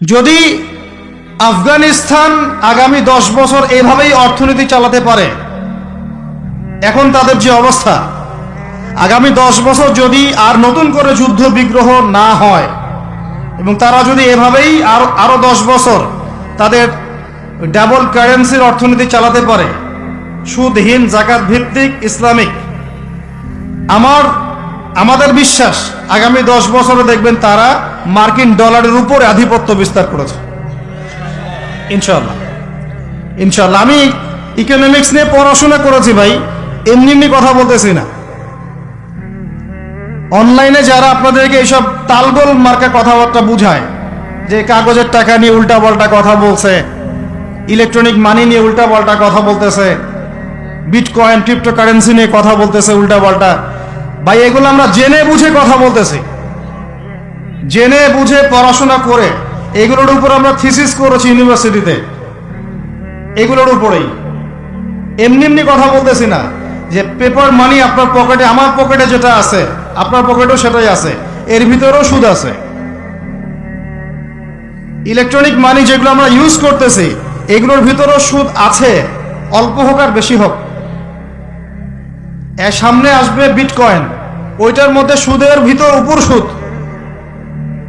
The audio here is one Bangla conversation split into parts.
যদি আফগানিস্তান আগামী দশ বছর এভাবেই অর্থনীতি চালাতে পারে, এখন তাদের যে অবস্থা, আগামী দশ বছর যদি আর নতুন করে যুদ্ধ বিগ্রহ না হয়, এবং তারা যদি এভাবেই আরও আরও দশ বছর তাদের ডাবল কারেন্সির অর্থনীতি চালাতে পারে, সুদহীন, জাকাত ভিত্তিক, ইসলামিক, আমার আমাদের বিশ্বাস, আগামী দশ বছরে দেখবেন তারা মার্কিন ডলারের উপরে আধিপত্য বিস্তার করেছে। ইনশাল্লাহ ইনশাল্লাহ আমি ইকোনমিক্স নিয়ে পড়াশোনা করেছি ভাই, এমনি এমনি কথা বলতেছি না। অনলাইনে যারা আপনাদেরকে এইসব তালগোল মার্কা কথাবার্তা বুঝায়, যে কাগজের টাকা নিয়ে উল্টাপাল্টা কথা বলছে ইলেকট্রনিক মানি নিয়ে উল্টাপাল্টা কথা বলতেছে বিটকয়েন ক্রিপ্টোকারেন্সি নিয়ে কথা বলতেছে উল্টাপাল্টা ভাই, এগুলো আমরা জেনে বুঝে কথা বলতেছি। জেনে বুঝে পড়াশোনা করে এগুলোর উপর আমরা থিসিস করেছি ইউনিভার্সিটিতে। এগুলোর উপরেই। এমনি এমনি কথা বলতেছি না যে পেপার মানি আপনার পকেটে আমার পকেটে যেটা আছে, আপনার পকেটেও সেটাই আছে। এর ভিতরেও সুদ আছে। ইলেকট্রনিক মানি যেগুলো আমরা ইউজ করতেছি, এগুলোর ভিতরেও সুদ আছে। অল্প হোক আর বেশি হোক। সামনে আসবে বিটকয়েন ওইটার মধ্যে সুদের ভিতর উপর সুদ।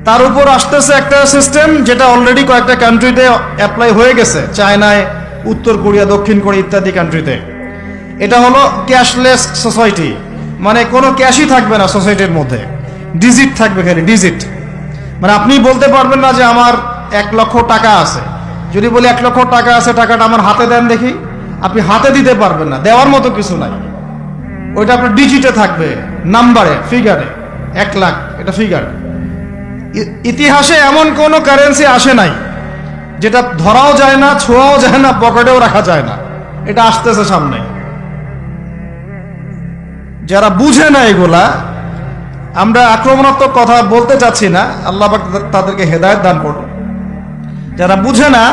তার উপর আসতেছে একটা সিস্টেম যেটা অলরেডি কয়েকটা কান্ট্রিতে অ্যাপ্লাই হয়ে গেছে। চায়নায় উত্তর কোরিয়া, দক্ষিণ কোরিয়া ইত্যাদি কান্ট্রিতে এটা হলো ক্যাশলেস সোসাইটি মানে কোনো ক্যাশই থাকবে না সোসাইটির মধ্যে। ডিজিট থাকবে খালি ডিজিট মানে আপনি বলতে পারবেন না যে আমার এক লক্ষ টাকা আছে। যদি বলি এক লক্ষ টাকা আছে, টাকাটা আমার হাতে দেন দেখি। আপনি হাতে দিতে পারবেন না, দেওয়ার মতো কিছু নাই। ওইটা আপনার ডিজিটে থাকবে নাম্বারে ফিগারে এক লাখ, এটা ফিগার ইতিহাসে এমন কোনো কারেন্সি আসে নাই, যেটা ধরাও যায় না, ছোঁয়াও যায় না, পকেটেও রাখা যায় না, এটা আসতেছে সামনে। যারা বুঝে না এগুলা, আমরা আক্রমণাত্মক কথা বলতে চাচ্ছি না, আল্লাহ তাদেরকে হেদায়ত দান করুন। যারা বুঝে না,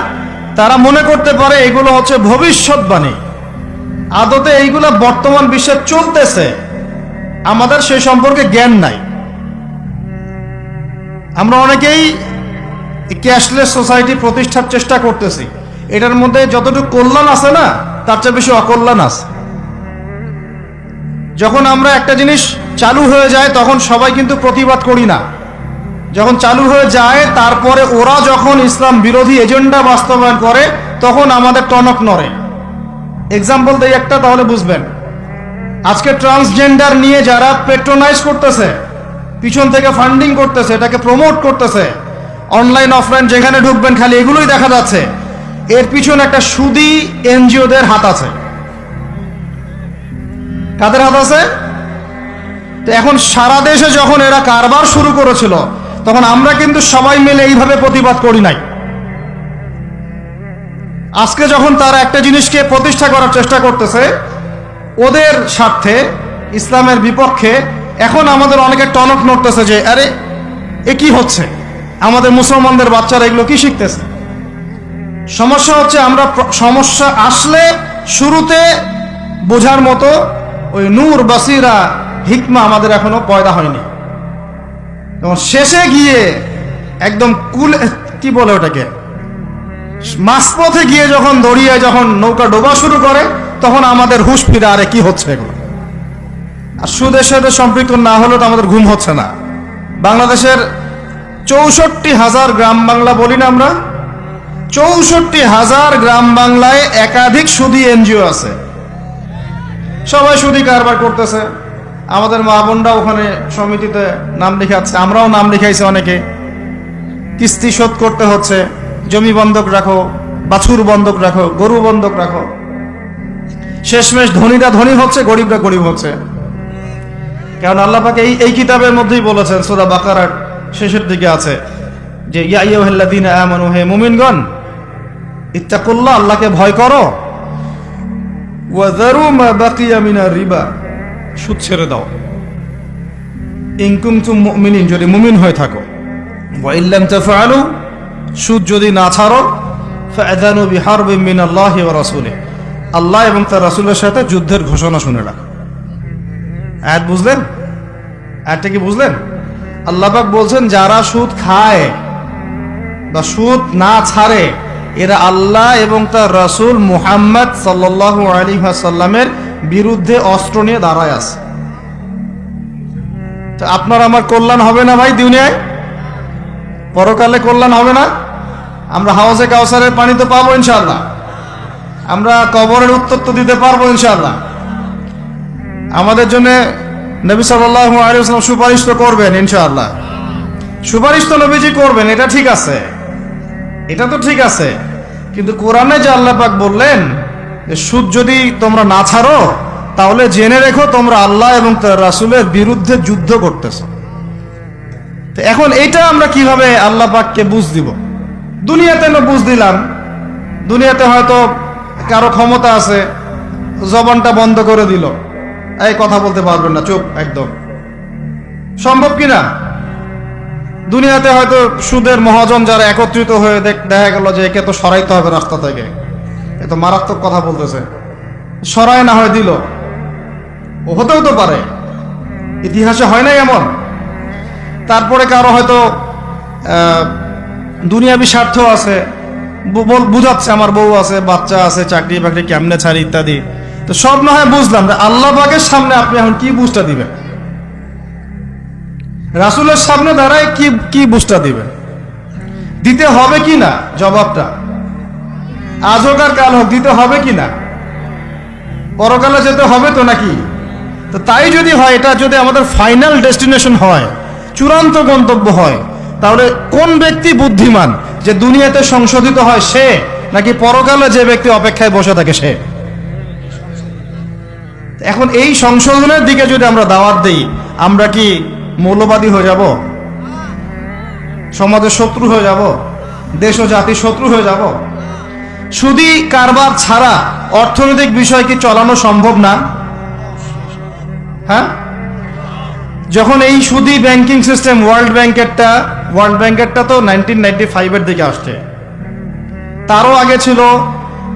তারা মনে করতে পারে এগুলো হচ্ছে ভবিষ্যৎবাণী। আদতে এইগুলা বর্তমান বিশ্বে চলতেছে। আমাদের সেই সম্পর্কে জ্ঞান নাই। আমরা অনেকেই ক্যাশলেস সোসাইটি প্রতিষ্ঠার চেষ্টা করতেছি। এটার মধ্যে যতটুকু কল্যাণ আছে না, তার চেয়ে বেশি অকল্যাণ আছে। যখন আমরা একটা জিনিস চালু হয়ে যায়, তখন সবাই কিন্তু প্রতিবাদ করি না। যখন চালু হয়ে যায়, তারপরে ওরা যখন ইসলাম বিরোধী এজেন্ডা বাস্তবায়ন করে, তখন আমাদের টনক নড়ে। এক্সাম্পল দেই একটা, তাহলে বুঝবেন। আজকে ট্রান্সজেন্ডার নিয়ে যারা পেট্রোনাইজ করতেছে, পিছন থেকে ফান্ডিং করতেছে, এটাকে প্রমোট করতেছে অনলাইন অফলাইন যেখানে ঢুকবেন, খালি এগুলোই দেখা যাচ্ছে। এর পিছনে একটা সুদি এনজিওদের হাত আছে। কাদের হাত আছে? তো এখন সারা দেশে যখন এরা কারবার শুরু করেছিল, তখন আমরা কিন্তু সবাই মিলে এইভাবে প্রতিবাদ করি নাই। আজকে যখন তারা একটা জিনিসকে প্রতিষ্ঠা করার চেষ্টা করতেছে, ওদের স্বার্থে, ইসলামের বিপক্ষে, এখন আমাদের অনেকে টনক নড়তেছে যে, আরে, এ কি হচ্ছে? আমাদের মুসলমানদের বাচ্চারা এগুলো কি শিখতেছে? সমস্যা হচ্ছে আমরা সমস্যা আসলে শুরুতে বোঝার মতো ওই নূর, বাসিরা, হিকমা আমাদের এখনও পয়দা হয়নি। এবং শেষে গিয়ে একদম কুল, কি বলে ওটাকে? মাঝপথে গিয়ে যখন দড়িয়ে যখন নৌকা ডোবা শুরু করে, তখন আমাদের হুশ ফিরে, আরে কি হচ্ছে এগুলো? আর সাথে সম্পৃক্ত না হলে তো আমাদের ঘুম হচ্ছে না। বাংলাদেশের চৌষট্টি হাজার গ্রাম বাংলা বলি না আমরা। চৌষট্টি হাজার গ্রাম বাংলায় একাধিক সুদী এনজিও আছে। সবাই সুদী কারবার করতেছে। আমাদের মা বোনরা ওখানে সমিতিতে নাম লিখাচ্ছে, আমরাও নাম লিখাইছি অনেকে। কিস্তি শোধ করতে হচ্ছে। জমি বন্ধক রাখো, বাছুর বন্ধক রাখো, গরু বন্ধক রাখো। শেষমেশ ধনীরা ধনী হচ্ছে, গরিবরা গরিব হচ্ছে। কারণ আল্লাহ পাকে এই এই কিতাবের মধ্যেই বলেছেন সোদা বাকারার শেষের দিকে আছে যে, ইয়া ইয়াউহাল্লাযীনা আমানু, হে মুমিনগণ, ইত্তাকুল্লাহ, আল্লাহকে ভয় করো। ওয়াযারু মা বাকিয়া মিনার রিবা, সুদ ছেড়ে দাও। ইন কুনতুম মুমিনিন, যদি মুমিন হয়ে থাকো। ওয়া ইল্লাম তাফআলু সুদ যদি না ছাড়ো, ফাআযানু বিহারবিন মিনাল্লাহি ওয়া রাসূলিহি। আল্লাহ এবং তার রাসূলের সাথে যুদ্ধের ঘোষণা শুনে রাখো। আয়াত বুঝলেন? আয়াতটা কি বুঝলেন? আল্লাহবাক বলছেন, যারা সুদ খায় বা সুদ না ছাড়ে, এরা আল্লাহ এবং তার রসুল মুহাম্মদ সাল্লাল্লাহু আলী সাল্লামের বিরুদ্ধে অস্ত্র নিয়ে দাঁড়ায় আছে। তো আপনার আমার কল্যাণ হবে না ভাই দুনিয়ায়? পরকালে কল্যাণ হবে না। আমরা হাউসে কাউসারের পানি তো পাবো ইনশাল্লাহ আমরা কবরের উত্তর তো দিতে পারব ইনশাল্লাহ আমাদের জন্য নবী আলিয়াল্লাম সুপারিশ তো করবেন ইনশাআল্লাহ। সুপারিশ তো নবীজি করবেন, এটা ঠিক আছে। এটা তো ঠিক আছে। কিন্তু কোরআনে যে আল্লাহ পাক বললেন যে, সুদ যদি তোমরা না ছাড়ো, তাহলে জেনে রেখো তোমরা আল্লাহ এবং তার রাসূলের বিরুদ্ধে যুদ্ধ করতেছো। তো। এখন এইটা আমরা কীভাবে আল্লাহ পাককে বুঝ দিব? দুনিয়াতে বুঝ দিলাম। দুনিয়াতে হয়তো কারও ক্ষমতা আছে, জবানটা বন্ধ করে দিল। এই কথা বলতে পারবেন না, চুপ, একদম। সম্ভব কি না? দুনিয়াতে হয়তো সুদের মহাজন যারা একত্রিত হয়ে দেখ- গেল যে একে তো সরাইতে হবে রাস্তা থেকে। এ তো মারাত্মক কথা বলতেছে। সরাই না হয় দিল। ও হতেও তো পারে। ইতিহাসে হয় নাই এমন? তারপরে কারও হয়তো দুনিয়াবি স্বার্থ আছে বুঝাচ্ছে আমার বউ আছে, বাচ্চা আছে, চাকরি বাকরি কেমনে ছাড়ি ইত্যাদি। তো সব না হয় বুঝলাম আল্লাহ পাকের সামনে আপনি এখন কি বুঝটা দিবেন? রাসুলের সামনে দাঁড়ায় কি কি বুঝটা দিবেন? দিতে হবে কি না জবাবটা? আজ হোক আর কাল হোক, দিতে হবে কি না? পরকালে যেতে হবে তো নাকি? তো তাই যদি হয়, এটা যদি আমাদের ফাইনাল ডেস্টিনেশন হয় চূড়ান্ত গন্তব্য হয়। তাহলে কোন ব্যক্তি বুদ্ধিমান? যে দুনিয়াতে সংশোধিত হয় সে, নাকি পরকালে যে ব্যক্তি অপেক্ষায় বসে থাকে সে? এখন এই সংশোধনের দিকে যদি আমরা দাওয়াত দিই, আমরা কি মৌলবাদী হয়ে যাব? সমাজের শত্রু হয়ে যাব? দেশ ও জাতির শত্রু হয়ে যাব? সুদি কারবার ছাড়া অর্থনৈতিক বিষয় কি চলানো সম্ভব না? হ্যাঁ? যখন এই সুদি ব্যাংকিং সিস্টেম ওয়ার্ল্ড ব্যাংকেরটা ওয়ার্ল্ড ব্যাংকেরটা তো নাইনটিন নাইনটি ফাইভের দিকে আসছে। তারও আগে ছিল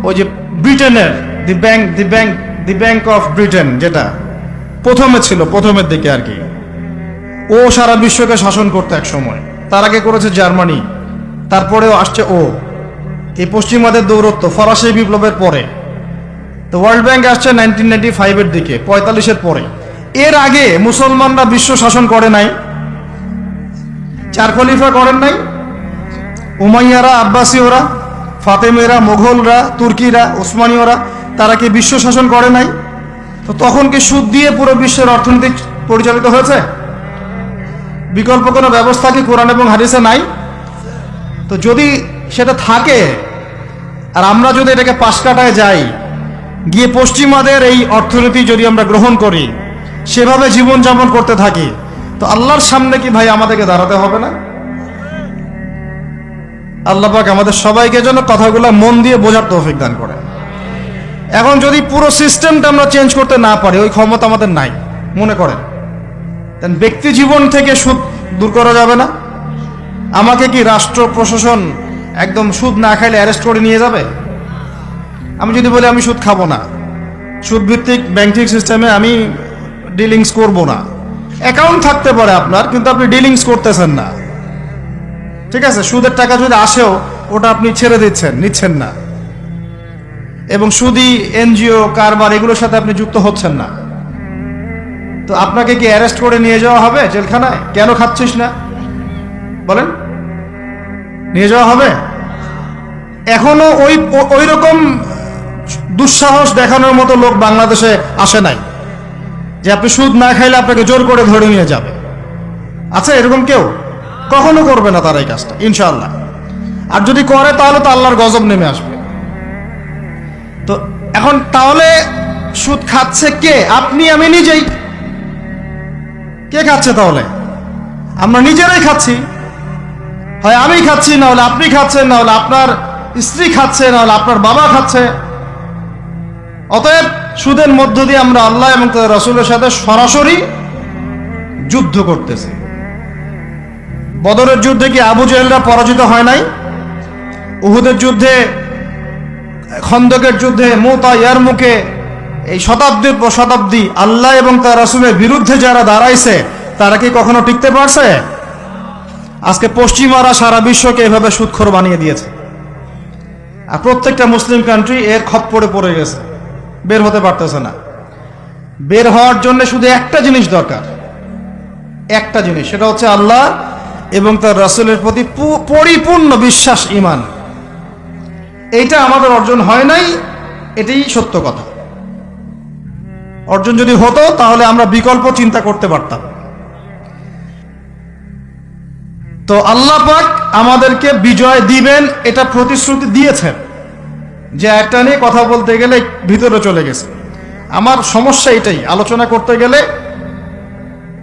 ওই যে ব্রিটেনের the bank the bank the bank of Britain যেটা। প্রথমে ছিল, প্রথমের দিকে আর কি। ও সারা বিশ্বকে শাসন করতো এক সময়। তার আগে করেছে জার্মানি, তারপরেও আসছে ও। এই পশ্চিমাদের দৌরত্ব, ফরাসি বিপ্লবের পরে। তো ওয়ার্ল্ড ব্যাংক আসছে নাইনটিন নাইনটি ফাইভের দিকে, পঁয়তাল্লিশের পরে। এর আগে মুসলমানরা বিশ্ব শাসন করে নাই, চার খলিফা করেন নাই, উমাইয়ারা, আব্বাসীয়রা, ফাতেমেরা, মোঘলরা, তুর্কিরা, ওসমানীয়রা, তারা কি বিশ্ব শাসন করে নাই? তো তখন কি সুদ দিয়ে পুরো বিশ্বের অর্থনীতি পরিচালিত হয়েছে? বিকল্প কোনো ব্যবস্থা কি কোরআন এবং হাদিসে নাই? তো যদি সেটা থাকে, আর আমরা যদি এটাকে পাশ কাটায় যাই, গিয়ে পশ্চিমাদের এই অর্থনীতি যদি আমরা গ্রহণ করি সেভাবে জীবনযাপন করতে থাকি, তো আল্লাহর সামনে কি ভাই আমাদেরকে দাঁড়াতে হবে না? আল্লাহ পাক আমাদের সবাইকে যেন কথাগুলো মন দিয়ে বোঝার তৌফিক দান করে এখন যদি পুরো সিস্টেমটা আমরা চেঞ্জ করতে না পারি, ওই ক্ষমতা আমাদের নাই, মনে করেন। দেন ব্যক্তি জীবন থেকে সুদ দূর করা যাবে না। আমাকে কি রাষ্ট্র প্রশাসন একদম সুদ না খাইলে অ্যারেস্ট করে নিয়ে যাবে? আমি যদি বলি আমি সুদ খাব না সুদ ভিত্তিক ব্যাংকিং সিস্টেমে আমি ডিলিংস করব না। অ্যাকাউন্ট থাকতে পারে আপনার, কিন্তু আপনি ডিলিংস করতেছেন না। ঠিক আছে? সুদের টাকা যদি আসেও, ওটা আপনি ছেড়ে দিচ্ছেন, নিচ্ছেন না। এবং সুদি, এনজিও, কারবার, এগুলোর সাথে আপনি যুক্ত হচ্ছেন না। তো আপনাকে কি অ্যারেস্ট করে নিয়ে যাওয়া হবে জেলখানায়? কেন খাচ্ছিস না? বলেন। নিয়ে যাওয়া হবে? এখনও ওই ওই রকম দুঃসাহস দেখানোর মতো লোক বাংলাদেশে আসে নাই। যে আপনি সুদ না খাইলে আপনাকে জোর করে ধরে নিয়ে যাবে। আচ্ছা এরকম কেউ? কখনো করবে না তারা এই কাজটা ইনশাল্লাহ আর যদি করে, তাহলে তো আল্লাহর গজব নেমে আসবে। তো এখন তাহলে সুদ খাচ্ছে কে? আপনি, আমি নিজেই। কে খাচ্ছে তাহলে? আমরা নিজেরাই খাচ্ছি। হয় আমি খাচ্ছি, না হলে আপনি খাচ্ছেন, না হলে আপনার স্ত্রী খাচ্ছে, না হলে আপনার বাবা খাচ্ছে। অতএব সুদের মধ্য দিয়ে আমরা আল্লাহ এবং তার রসুলের সাথে সরাসরি যুদ্ধ করতেছি। বদরের যুদ্ধে কি আবু জেহেলরা পরাজিত হয় নাই? উহুদের যুদ্ধে, খন্দকের যুদ্ধে, মোতা ইয়ার মুখে এই শতাব্দীর পর শতাব্দী আল্লাহ এবং তার রাসুলের বিরুদ্ধে যারা দাঁড়াইছে, তারা কি কখনো টিকতে পারছে? আজকে পশ্চিমারা সারা বিশ্বকে এভাবে সুৎখর বানিয়ে দিয়েছে। আর প্রত্যেকটা মুসলিম কান্ট্রি এর খপ্পরে পড়ে গেছে। বের হতে পারতেছে না। বের হওয়ার জন্য শুধু একটা জিনিস দরকার। একটা জিনিস, সেটা হচ্ছে আল্লাহ এবং তার রাসূলের প্রতি পরিপূর্ণ বিশ্বাস ইমান এইটা আমাদের অর্জন হয় নাই, এটাই সত্য কথা। অর্জন যদি হতো, তাহলে আমরা বিকল্প চিন্তা করতে পারতাম। তো আল্লাহ পাক আমাদেরকে বিজয় দিবেন, এটা প্রতিশ্রুতি দিয়েছেন। যে একটা নিয়ে কথা বলতে গেলে ভিতরে চলে গেছে। আমার সমস্যা এটাই, আলোচনা করতে গেলে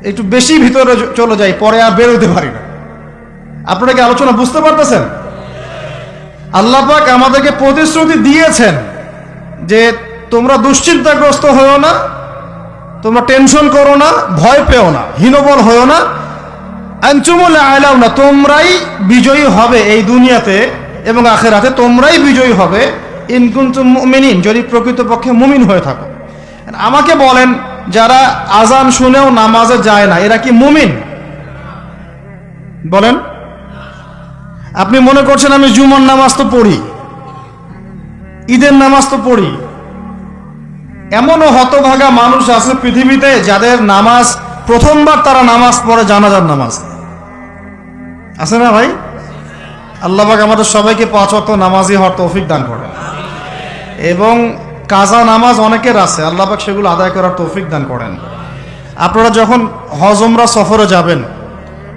একটু বেশি ভিতরে চলে যাই পরে আর বেরোতে পারি না। আপনারা কি আলোচনা বুঝতে পারতেছেন? আল্লাহ পাক আমাদেরকে প্রতিশ্রুতি দিয়েছেন যে তোমরা দুশ্চিন্তাগ্রস্ত হয়েও না, তোমরা টেনশন করো না, ভয় পেও না, হীনবল হয়েও না। আনচুমুল আলাও না, তোমরাই বিজয়ী হবে এই দুনিয়াতে এবং আখেরাতে তোমরাই বিজয়ী হবে। ইনকুন্তুম মুমিনিন, যদি প্রকৃতপক্ষে মুমিন হয়ে থাকো। আমাকে বলেন, যারা আজান শুনেও নামাজে যায় না, এরা কি মুমিন? বলেন। আপনি মনে করছেন আমি জুমার নামাজ তো পড়ি, ঈদের নামাজ তো পড়ি। এমনও হতভাগা মানুষ আছে পৃথিবীতে যাদের নামাজ, প্রথমবার তারা নামাজ পড়ে জানাজার নামাজ। আছে না ভাই? আল্লাহবাক আমাদের সবাইকে পাঁচ অক্ট নামাজি হওয়ার তৌফিক দান করে এবং কাজা নামাজ অনেকের আছে। আল্লাহবাক সেগুলো আদায় করার তৌফিক দান করেন। আপনারা যখন হজমরা সফরে যাবেন,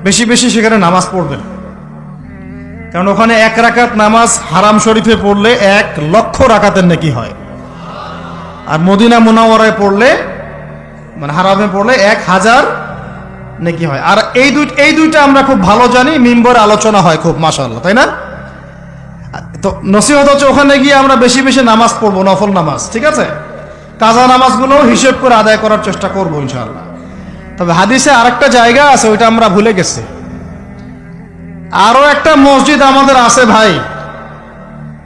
বেশি বেশি সেখানে নামাজ পড়বেন। কারণ ওখানে এক রাকাত নামাজ হারাম শরীফে পড়লে এক লক্ষ রাকাতের নাকি হয়। আর মদিনা মুনাওয়ারায় পড়লে মানে হারামে পড়লে এক হাজার নাকি হয়। আর এই দুই এই দুইটা আমরা খুব ভালো জানি, মিম্বর আলোচনা হয় খুব মাশাল্লাহ তাই না? তো নসিহত হচ্ছে ওখানে গিয়ে আমরা বেশি বেশি নামাজ পড়ব, নফল নামাজ, ঠিক আছে? কাজা নামাজগুলো হিসেব করে আদায় করার চেষ্টা করব, ইনশাআল্লাহ। তবে হাদিসে আরেকটা জায়গা আছে, ওইটা আমরা ভুলে গেছি। আরও একটা মসজিদ আমাদের আছে ভাই,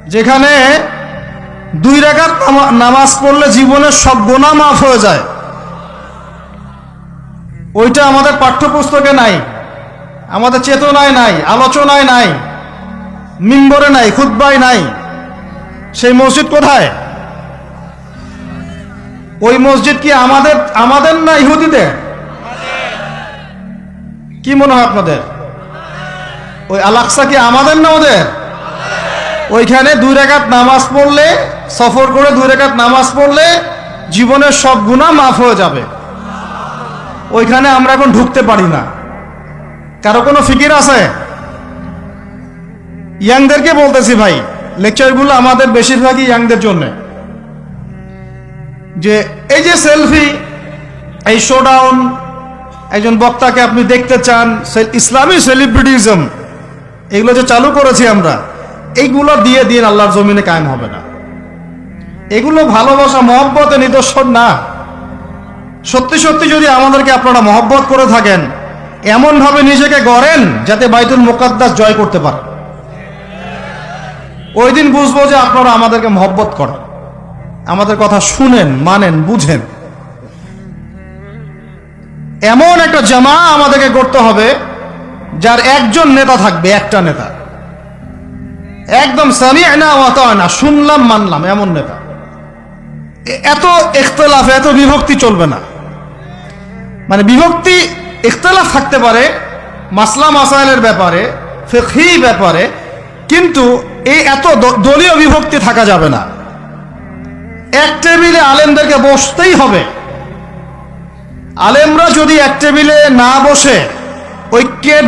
যেখানে দুই নামা- নামাজ পড়লে জীবনের সব গোনা মাফ হয়ে যায়। ওইটা আমাদের পাঠ্যপুস্তকে নাই, আমাদের চেতনায় নাই, আলোচনায় নাই। মিম্বরে নাই খুদ্বায় নাই। সেই মসজিদ কোথায়? ওই মসজিদ কি আমাদের আমাদের না ইহুদিদের? কি মনে হয় আপনাদের? ওই আলাকসা কি আমাদের না ওদের? ওইখানে দুই রেখাত নামাজ পড়লে, সফর করে দুই রেখাত নামাজ পড়লে জীবনের সব গুণা মাফ হয়ে যাবে। ওইখানে আমরা এখন ঢুকতে পারি না। কারও কোনো ফিকির আছে? ইয়াংদেরকে বলতেছি ভাই লেকচারগুলো আমাদের বেশিরভাগই ইয়াংদের জন্য। যে এই যে সেলফি এই শোডাউন একজন বক্তাকে আপনি দেখতে চান ইসলামী সেলিব্রিটিজম এগুলো যে চালু করেছি আমরা, এইগুলো দিয়ে দিন আল্লাহর জমিনে কায়েম হবে না। এগুলো ভালোবাসা, মহব্বতের নিদর্শন না। সত্যি সত্যি যদি আমাদেরকে আপনারা মহব্বত করে থাকেন, এমনভাবে নিজেকে গড়েন, যাতে বাইতুল মোকাদ্দাস জয় করতে পারেন ওই দিন বুঝব যে আপনারা আমাদেরকে মহব্বত করেন। আমাদের কথা শুনেন, মানেন, বুঝেন। এমন একটা জামা আমাদেরকে করতে হবে, যার একজন নেতা থাকবে, একটা নেতা। একদম সামি না শুনলাম, মানলাম, এমন নেতা। এত ইখতলাফ, এত বিভক্তি চলবে না। মানে বিভক্তি, ইখতলাফ থাকতে পারে, মাসলা মাসাইলের ব্যাপারে, ফিকহি ব্যাপারে, কিন্তু এই এত দলীয় বিভক্তি থাকা যাবে না। এক টেবিলে আলেমদেরকে বসতেই হবে। আলেমরা যদি এক টেবিলে না বসে ঐক্যের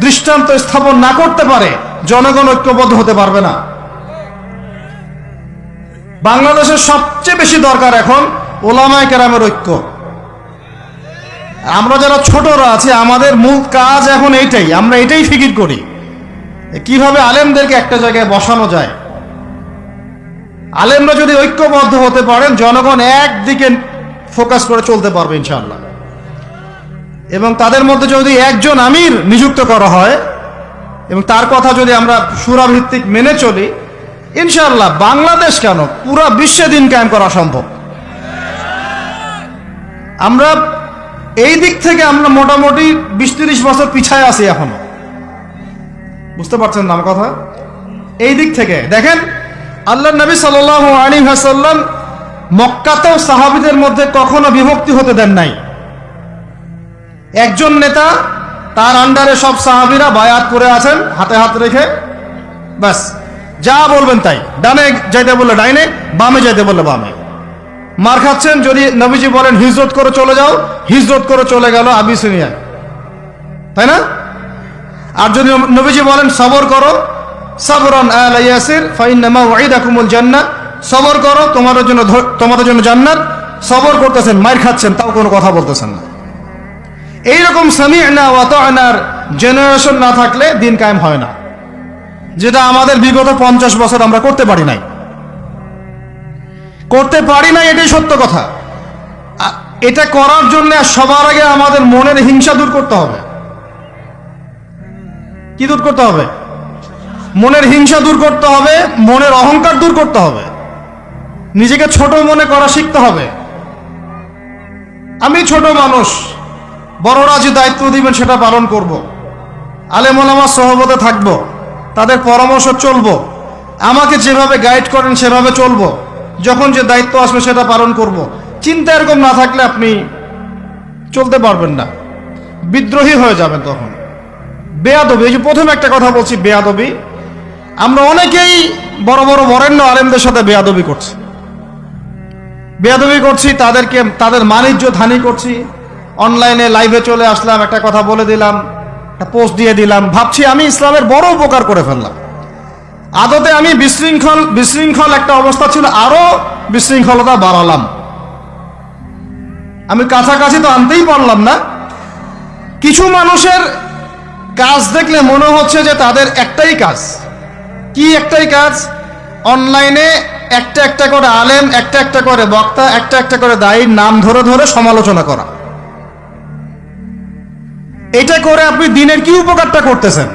দৃষ্টান্ত স্থাপন না করতে পারে, জনগণ ঐক্যবদ্ধ হতে পারবে না। বাংলাদেশের সবচেয়ে বেশি দরকার এখন ওলামায় কেরামের ঐক্য। আমরা যারা ছোটরা আছি, আমাদের মূল কাজ এখন এইটাই। আমরা এটাই ফিকির করি। কীভাবে আলেমদেরকে একটা জায়গায় বসানো যায়? আলেমরা যদি ঐক্যবদ্ধ হতে পারেন, জনগণ একদিকে ফোকাস করে চলতে পারবে ইনশাআল্লাহ। এবং তাদের মধ্যে যদি একজন আমির নিযুক্ত করা হয়, এবং তার কথা যদি আমরা সুরাভিত্তিক মেনে চলি, ইনশাআল্লাহ বাংলাদেশ কেন পুরা বিশ্বে দিন কায়েম করা সম্ভব? আমরা এই দিক থেকে আমরা মোটামুটি বিশ তিরিশ বছর পিছায় আছি এখনও। বুঝতে পারছেন না কথা? এই দিক থেকে দেখেন আল্লাহ নবী সাল আলী হাসাল্লাম মক্কাতেও সাহাবিদের মধ্যে কখনো বিভক্তি হতে দেন নাই। একজন নেতা, তার আন্ডারে সব সাহাবিরা বায়াত করে আছেন, হাতে হাত রেখে। ব্যাস, যা বলবেন তাই। ডানে যাইতে বললে ডাইনে, বামে যাইতে বললে বামে। মার খাচ্ছেন, যদি নবীজি বলেন, হিজরত করে চলে যাও, হিজরত করে চলে গেল আবিসিনিয়ায় তাই না? আর যদি নবীজি বলেন, সবর করো, সবরন আল ইয়াসির ফাইন্নামা ওয়াইদাকুমুল জান্নাহ সবর করো, তোমাদের জন্য তোমাদের জন্য জান্নাত, সবর করতেছেন মার খাচ্ছেন, তাও কোনো কথা বলতেছেন না। এইরকম সামি'না ওয়া তা'নার জেনারেশন না থাকলে দিন কায়েম হয় না। যেটা আমাদের বিগত পঞ্চাশ বছর আমরা করতে পারি নাই। করতে পারি নাই এটাই সত্য কথা। এটা করার জন্য সবার আগে আমাদের মনের হিংসা দূর করতে হবে। কি দূর করতে হবে? মনের হিংসা দূর করতে হবে, মনের অহংকার দূর করতে হবে। নিজেকে ছোট মনে করা শিখতে হবে। আমি ছোট মানুষ, বড়রা যে দায়িত্ব দিবেন সেটা পালন করব। আলেমলামার সহবতে থাকব, তাদের পরামর্শ চলব। আমাকে যেভাবে গাইড করেন সেভাবে চলব। যখন যে দায়িত্ব আসবে সেটা পালন করব। চিন্তা এরকম না থাকলে আপনি চলতে পারবেন না। বিদ্রোহী হয়ে যাবেন তখন। বেয়াদবি, এই যে প্রথমে একটা কথা বলছি, বেয়াদবি। আমরা অনেকেই বড় বড় বরেণ্য আলেমদের সাথে বেয়াদবি করছি। বেয়াদবি করছি, তাদেরকে, তাদের বাণিজ্য ধানি করছি। অনলাইনে লাইভে চলে আসলাম, একটা কথা বলে দিলাম, একটা পোস্ট দিয়ে দিলাম। ভাবছি আমি ইসলামের বড় উপকার করে ফেললাম। আদতে আমি বিশৃঙ্খল বিশৃঙ্খল একটা অবস্থা ছিল, আরও বিশৃঙ্খলতা বাড়ালাম। আমি কাছাকাছি তো আনতেই পারলাম না। কিছু মানুষের কাজ দেখলে মনে হচ্ছে যে তাদের একটাই কাজ। কি একটাই কাজ? অনলাইনে একটা একটা করে আলেম, একটা একটা করে বক্তা, একটা একটা করে দায়ীর নাম ধরে ধরে সমালোচনা করা। এটা করে আপনি দিনের কি উপকারটা করতেছেন?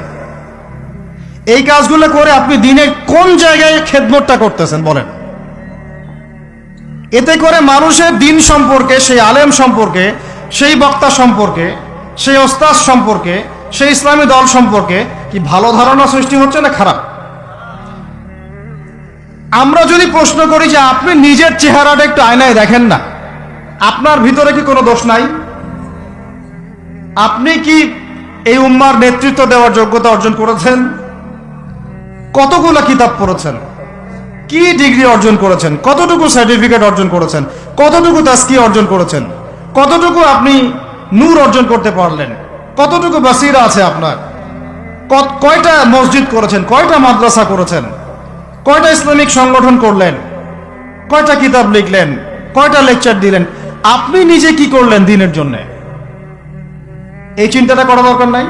এই কাজগুলো করে আপনি দিনের কোন জায়গায় খেদমতটা করতেছেন বলেন। এতে করে মানুষের দিন সম্পর্কে, সেই আলেম সম্পর্কে, সেই বক্তা সম্পর্কে, সেই ওস্তাদ সম্পর্কে সেই ইসলামী দল সম্পর্কে কি ভালো ধারণা সৃষ্টি হচ্ছে না খারাপ? আমরা যদি প্রশ্ন করি যে আপনি নিজের চেহারাটা একটু আয়নায় দেখেন না, আপনার ভিতরে কি কোনো দোষ নাই? আপনি কি এই উম্মার নেতৃত্ব দেওয়ার যোগ্যতা অর্জন করেছেন? কতগুলো কিতাব পড়েছেন? কি ডিগ্রি অর্জন করেছেন? কতটুকু সার্টিফিকেট অর্জন করেছেন? কতটুকু তাস্কি অর্জন করেছেন? কতটুকু আপনি নূর অর্জন করতে পারলেন? কতটুকু বাসিরা আছে আপনার? কয়টা মসজিদ করেছেন? কয়টা মাদ্রাসা করেছেন? কয়টা ইসলামিক সংগঠন করলেন? কয়টা কিতাব লিখলেন? কয়টা লেকচার দিলেন? আপনি নিজে কি করলেন দিনের জন্য? এই চিন্তাটা করা দরকার নাই?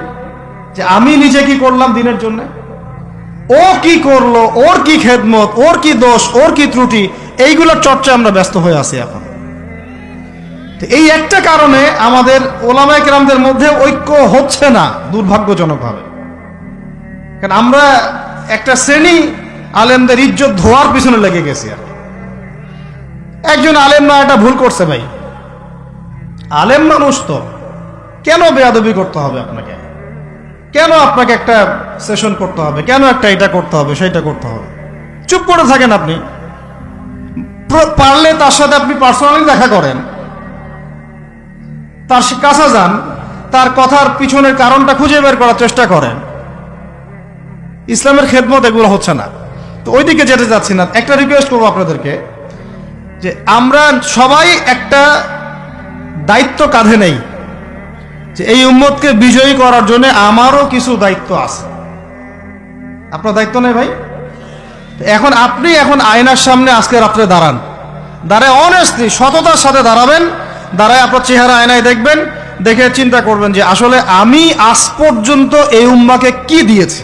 যে আমি নিজে কি করলাম দিনের জন্য? ও কি করল? ওর কি খেদমত? ওর কি দোষ? ওর কি ত্রুটি? এইগুলোর চর্চা আমরা ব্যস্ত হয়ে আছি এখন। এই একটা কারণে আমাদের ওলামায় কেরামদের মধ্যে ঐক্য হচ্ছে না, দুর্ভাগ্যজনকভাবে। কারণ আমরা একটা শ্রেণি আলেমদের ইজ্জত ধোয়ার পিছনে লেগে গেছি আর একজন আলেম না, এটা ভুল করছে ভাই। আলেম মানুষ তো, কেন বেয়াদবি করতে হবে আপনাকে? কেন আপনাকে একটা সেশন করতে হবে? কেন একটা এটা করতে হবে সেটা করতে হবে? চুপ করে থাকেন আপনি। পারলে তার সাথে আপনি পার্সোনালি দেখা করেন। তার কাছে যান, তার কথার পিছনের কারণটা খুঁজে বের করার চেষ্টা করেন। ইসলামের খেদমত এগুলো হচ্ছে না। তো ওইদিকে যেতে যাচ্ছি না। একটা রিকোয়েস্ট করব আপনাদেরকে, যে আমরা সবাই একটা দায়িত্ব কাঁধে নেই, যে এই উম্মতকে বিজয়ী করার জন্য আমারও কিছু দায়িত্ব আছে। আপনার দায়িত্ব নেই ভাই? এখন আপনি এখন আয়নার সামনে আজকে রাত্রে দাঁড়ান। দাঁড়ায় অনেস্টলি সততার সাথে দাঁড়াবেন দাঁড়ায় আপনার চেহারা আয়নায় দেখবেন, দেখে চিন্তা করবেন যে আসলে আমি আজ পর্যন্ত এই উম্মাকে কি দিয়েছি?